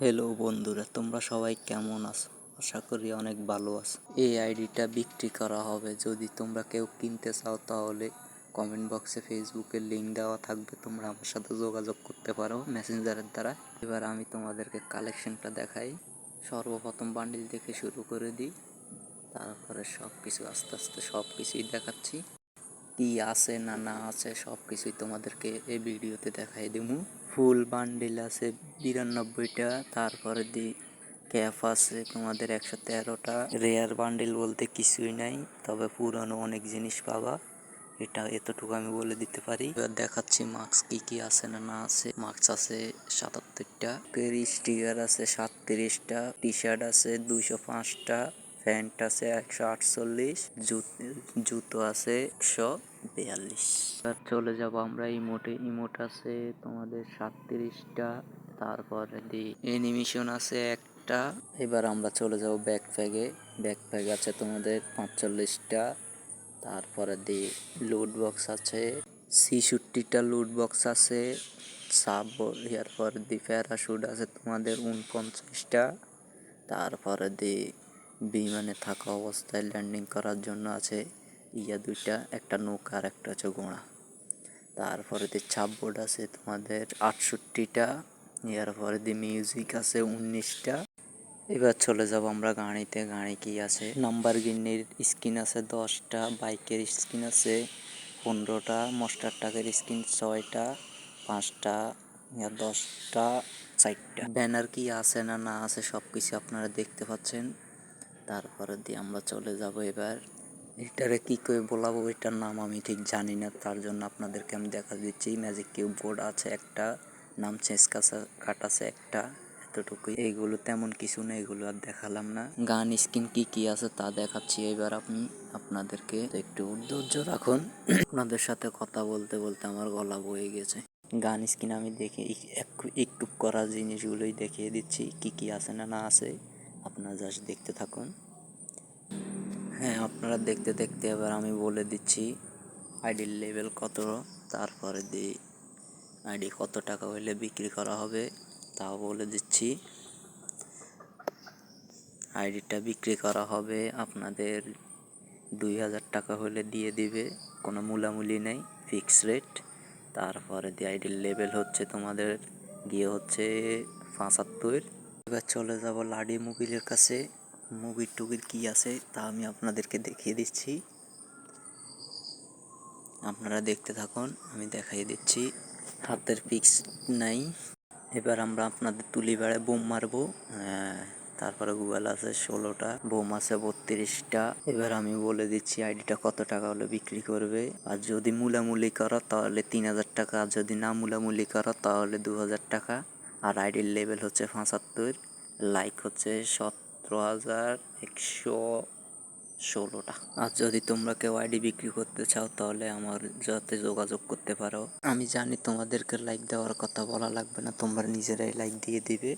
Hello বন্ধুরা, তোমরা সবাই কেমন আছো? আশা করি অনেক ভালো আছো। এই আইডিটা বিক্রি করা হবে। যদি তোমরা কেউ কিনতে চাও, তাহলে কমেন্ট বক্সে ফেসবুকের লিঙ্ক দেওয়া থাকবে। তোমরা আমার সাথে যোগাযোগ করতে পারো মেসেঞ্জারের দ্বারা। এবার আমি তোমাদেরকে কালেকশনটা দেখাই। সর্বপ্রথম বান্ডিল থেকে শুরু করে দিই। তারপরে সব কিছু আস্তে আস্তে সব কিছুই দেখাচ্ছি। কি আছে না না আছে সব কিছুই তোমাদেরকে এই ভিডিওতে দেখাই দেবো। ফুল বান্ডিল আছে, বিরানব্বইটা, তারপরে দি ক্যাপ আছে, তোমাদের একশো তেরোটা। রেয়ার বান্ডিল বলতে কিছুই নাই, তবে পুরানো অনেক জিনিস পাবা। এটা এতটুকু আমি বলে দিতে পারি। এবার দেখাচ্ছি মাস্ক কি কি আছে না না আছে। মাস্ক আছে সাতাত্তরটা। স্টিকার আছে সাতত্রিশটা টি শার্ট আছে দুইশো পাঁচটা। প্যান্ট আছে একশো আটচল্লিশ, জুতো আছে একশো বিয়াল্লিশ। এবার চলে যাব আমরা ইমোটে। ইমোট আছে তোমাদের সাতত্রিশটা, তারপরে দি অ্যানিমেশন আছে একটা। এবার আমরা চলে যাব ব্যাকপ্যাকে। ব্যাকপ্যাক আছে তোমাদের পাঁচচল্লিশটা, তারপরে দি লুট বক্স আছে, ছিষট্টিটা লুট বক্স আছে সাব এরপর দি প্যারাশুট আছে তোমাদের উনপঞ্চাশটা তারপরে দি বিমানে থাকা অবস্থায় ল্যান্ডিং করার জন্য আছে ইয়া দুইটা, একটা নৌকা আর একটা হচ্ছে ঘোড়া। তারপরে দি ছাপবোর্ড আছে তোমাদের আটষট্টিটা, এরপরে দি মিউজিক আছে উনিশটা। এবার চলে যাব আমরা গাড়িতে, গাড়ি কি আছে? নাম্বার গিন্নির স্কিন আছে দশটা বাইকের স্কিন আছে পনেরোটা মস্টার টাকের স্কিন ছয়টা, পাঁচটা, ইয়া দশটা, চারটা। ব্যানার কি আছে না না আছে সব কিছু আপনারা দেখতে পাচ্ছেন। তারপরে দিয়ে আমরা চলে যাব এবার। এটারে কি করে বলাবো, এটার নাম আমি ঠিক জানি না, তার জন্য আপনাদেরকে আমি দেখা দিচ্ছি। ম্যাজিক কিউব বোর্ড আছে একটা, নাম চেঞ্জ কাট আছে একটা, এতটুকুই। এইগুলো তেমন কিছু না, এগুলো আর দেখালাম না। গান স্কিন কি কি আছে তা দেখাচ্ছি এবার আপনি, আপনাদেরকে। একটু ধৈর্য রাখুন। আপনাদের সাথে কথা বলতে বলতে আমার গলা বয়ে গেছে। গান স্কিন আমি দেখে, একটু করা জিনিসগুলোই দেখিয়ে দিচ্ছি, কি কি আছে না না আছে। আপনারা জাস্ট দেখতে থাকুন। হ্যাঁ আপনারা দেখতে দেখতে এবার আমি বলে দিচ্ছি আইডির লেভেল কত, তারপরে দি আইডি কত টাকা হইলে বিক্রি করা হবে, তাও বলে দিচ্ছি। আইডিটা বিক্রি করা হবে, আপনাদের দুই হাজার টাকা হলে দিয়ে দিবে, কোনো মূলামূলি নেই ফিক্স রেট তারপরে দি আইডির লেভেল হচ্ছে তোমাদের, গিয়ে হচ্ছে পঁচাত্তর। এবার চলে যাব লাডি মোবিলের কাছে। মুভির টুবির কি আছে তা আমি আপনাদেরকে দেখিয়ে দিচ্ছি। আপনারা দেখতে থাকুন, আমি দেখাই দিচ্ছি। হাতের পিক্স নাই। এবার আমরা আপনাদের তুলি বেড়ায় বোম মারবো। তারপরে গুগল আছে ষোলোটা, বোম আছে বত্রিশটা। এবার আমি বলে দিচ্ছি আইডিটা কত টাকা হলে বিক্রি করবে। আর যদি মুলামুলি করো তাহলে তিন হাজার টাকা, আর যদি না মুলামুলি করো তাহলে দু হাজার টাকা। আর আইডির লেভেল হচ্ছে পঁচাত্তর, লাইক হচ্ছে সতেরো হাজার একশো ষোলোটা। আর যদি তোমরা কেউ আইডি বিক্রি করতে চাও, তাহলে আমার যাতে যোগাযোগ করতে পারো। আমি জানি তোমাদেরকে লাইক দেওয়ার কথা বলা লাগবে না, তোমরা নিজেরাই লাইক দিয়ে দিবে।